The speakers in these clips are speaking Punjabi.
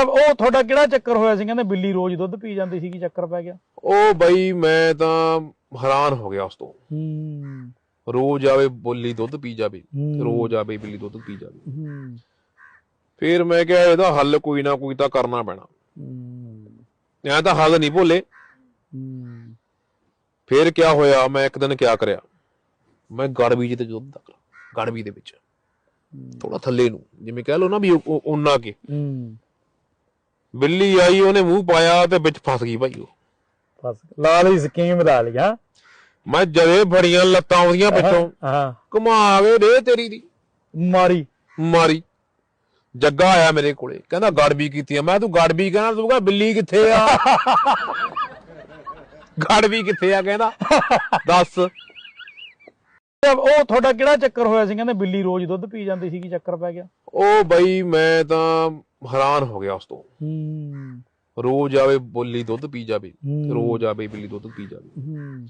ਉਹ ਤੁਹਾਡਾ ਕਿਹੜਾ ਚੱਕਰ ਹੋਇਆ ਸੀ? ਕਹਿੰਦੇ ਬਿੱਲੀ ਰੋਜ਼ ਦੁੱਧ ਪੀ ਜਾਂਦੀ ਸੀ ਕੀ ਚੱਕਰ ਪੈ ਗਿਆ। ਉਹ ਬਈ ਮੈਂ ਤਾਂ ਹੈਰਾਨ ਹੋ ਗਿਆ ਉਸ ਤੋਂ। ਹੂੰ। ਰੋਜ਼ ਆਵੇ ਬੋਲੀ ਦੁੱਧ ਪੀ ਜਾਵੇ। ਰੋਜ਼ ਆਵੇ ਬਿੱਲੀ ਦੁੱਧ ਪੀ ਜਾਵੇ। ਹੂੰ। ਫਿਰ ਮੈਂ ਕਿਹਾ ਇਹਦਾ ਹੱਲ ਕੋਈ ਨਾ ਕੋਈ ਤਾਂ ਕਰਨਾ ਪੈਣਾ। ਹੂੰ। ਐਂ ਤਾਂ ਹੱਲ ਨਹੀਂ ਭੋਲੇ। ਹੂੰ। ਫਿਰ ਕਿਆ ਹੋਇਆ? ਮੈਂ ਇੱਕ ਦਿਨ ਕਿਆ ਕਰਿਆ? ਮੈਂ ਗੜਬੀ ਤੇ ਦੁੱਧ ਤੱਕ ਗੜਬੀ ਦੇ ਵਿੱਚ। ਥੋੜਾ ਥੱਲੇ ਨੂੰ। ਜਿਵੇਂ ਕਹਿ ਲਓ ਨਾ ਵੀ ਉਹਨਾਂ ਕੇ। ਹੂੰ। ਬਿੱਲੀ ਆਈ ਉਹਨੇ ਮੂੰਹ ਪਾਇਆ ਤੇ ਵਿੱਚ ਫਸ ਗਈ ਭਾਈ ਉਹ। ਫਸ ਲਾ ਲਈ ਸਕੀਮ ਲਾ ਹਾਂ ਮੈਂ ਜਦੇ ਫੜੀਆਂ ਲੱਤਾਂ ਉਹਦੀਆਂ ਵਿੱਚੋਂ ਹਾਂ। ਘੁਮਾਵੇ ਦੇ ਤੇਰੀ ਦੀ। ਮਾਰੀ। ਮਾਰੀ। ਜੱਗਾ ਆਇਆ ਮੇਰੇ ਕੋਲੇ। ਕਹਿੰਦਾ ਗੜਬੀ ਕੀਤੀ ਆ। ਮੈਂ ਤੂੰ ਗੜਬੀ ਕਹਿਣਾ ਤੂੰ ਕਹ ਬਿੱਲੀ ਕਿੱਥੇ ਆ? ਗੜਬੀ ਕਿੱਥੇ ਆ ਕਹਿੰਦਾ? ਦੱਸ। ਉਹ ਤੁਹਾਡਾ ਕਿਹੜਾ ਚੱਕਰ ਹੋਇਆ ਸੀ? ਕਹਿੰਦੇ ਬਿੱਲੀ ਰੋਜ਼ ਦੁੱਧ ਪੀ ਜਾਂਦੀ ਸੀ ਕੀ ਚੱਕਰ ਪੈ ਗਿਆ। ਉਹ ਬਈ ਮੈਂ ਤਾਂ ਹੈਰਾਨ ਹੋ ਗਿਆ ਉਸ ਤੋਂ। ਹੂੰ। ਰੋਜ਼ ਆਵੇ ਬੋਲੀ ਦੁੱਧ ਪੀ ਜਾਵੇ। ਰੋਜ਼ ਆਵੇ ਬਿੱਲੀ ਦੁੱਧ ਪੀ ਜਾਵੇ। ਹੂੰ।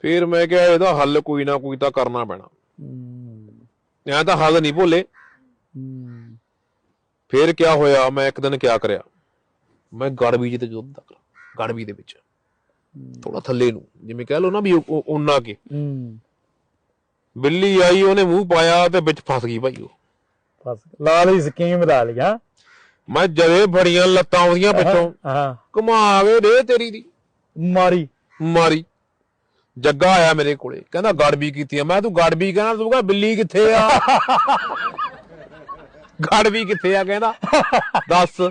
ਫਿਰ ਮੈਂ ਕਿਹਾ ਇਹਦਾ ਹੱਲ ਕੋਈ ਨਾ ਕੋਈ ਤਾਂ ਕਰਨਾ ਪੈਣਾ। ਹੂੰ। ਐਂ ਤਾਂ ਹੱਲ ਨਹੀਂ ਭੋਲੇ। ਹੂੰ। ਫਿਰ ਕਿਆ ਹੋਇਆ ਮੈਂ ਇੱਕ ਦਿਨ ਕਿਆ ਕਰਿਆ? ਮੈਂ ਗੜਬੀ ਤੇ ਦੁੱਧ ਤੱਕ ਗੜਬੀ ਦੇ ਵਿੱਚ। ਥੋੜਾ ਥੱਲੇ ਨੂੰ ਜਿਵੇਂ ਕਹਿ ਲਓ ਨਾ ਵੀ ਉਹਨਾਂ ਕੇ ਹੂੰ। ਬਿੱਲੀ ਆਈ ਉਹਨੇ ਮੂੰਹ ਪਾਇਆ ਤੇ ਵਿੱਚ ਫਸ ਗਈ ਭਾਈ ਉਹ। ਫਸ ਲਾ ਲਈ ਸਕੀਮ ਲਾ ਹਾਂ ਮੈਂ ਜਦੇ ਫੜੀਆਂ ਲੱਤਾਂ ਉਹਦੀਆਂ ਵਿੱਚੋਂ ਹਾਂ। ਘੁਮਾਵੇ ਦੇ ਤੇਰੀ ਦੀ। ਮਾਰੀ। ਮਾਰੀ। ਜੱਗਾ ਆਇਆ ਮੇਰੇ ਕੋਲੇ। ਕਹਿੰਦਾ ਗੜਬੀ ਕੀਤੀ ਆ। ਮੈਂ ਤੂੰ ਗੜਬੀ ਕਹਿਣਾ ਤੂੰ ਕਹ ਬਿੱਲੀ ਕਿੱਥੇ ਆ? ਗੜਬੀ ਕਿੱਥੇ ਆ ਕਹਿੰਦਾ। ਦੱਸ।